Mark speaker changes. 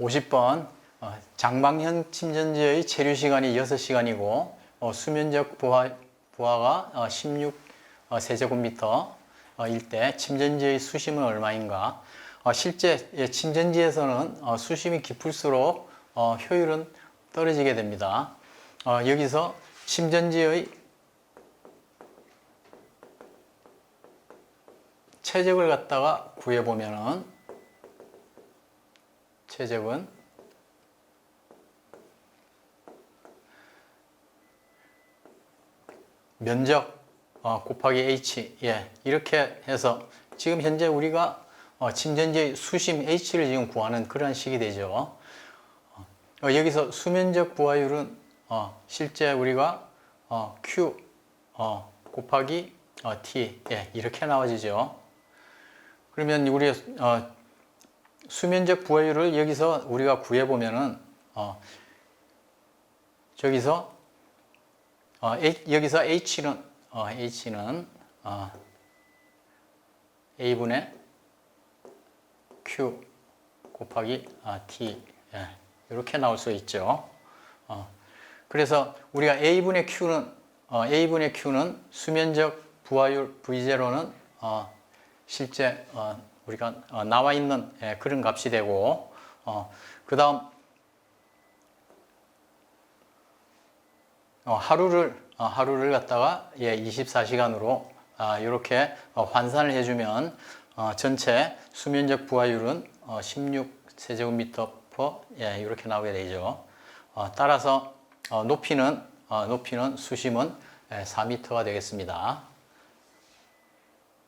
Speaker 1: 50번 어, 장방형 침전지의 체류 시간이 6시간이고 어, 수면적 부하, 부하가 어, 16 어, 세제곱미터 어, 일때 침전지의 수심은 얼마인가? 어, 실제 예, 침전지에서는 어, 수심이 깊을수록 어, 효율은 떨어지게 됩니다. 어, 여기서 침전지의 최적을 갖다가 구해 보면은 최적은 면적 어, 곱하기 h 예 이렇게 해서 지금 현재 우리가 어, 침전지의 수심 h를 지금 구하는 그런 식이 되죠. 어, 여기서 수면적 부하율은 어, 실제 우리가 어, q 어, 곱하기 어, t 예 이렇게 나와지죠. 그러면 우리 어, 수면적 부하율을 여기서 우리가 구해 보면은 어, 저기서 어, H, 여기서 h는 어, h는 어, a분의 q 곱하기 아, t 예, 이렇게 나올 수 있죠. 어, 그래서 우리가 a분의 q는 어, a분의 q는 수면적 부하율 v0는 어, 실제 어, 우리가 어, 나와 있는 예, 그런 값이 되고 어, 그 다음 어, 하루를 어, 하루를 갖다가 예, 24시간으로 아, 이렇게 어, 환산을 해주면 어, 전체 수면적 부하율은 어, 16 세제곱미터 퍼 예, 이렇게 나오게 되죠. 어, 따라서 어, 높이는 어, 높이는 수심은 예, 4m가 되겠습니다.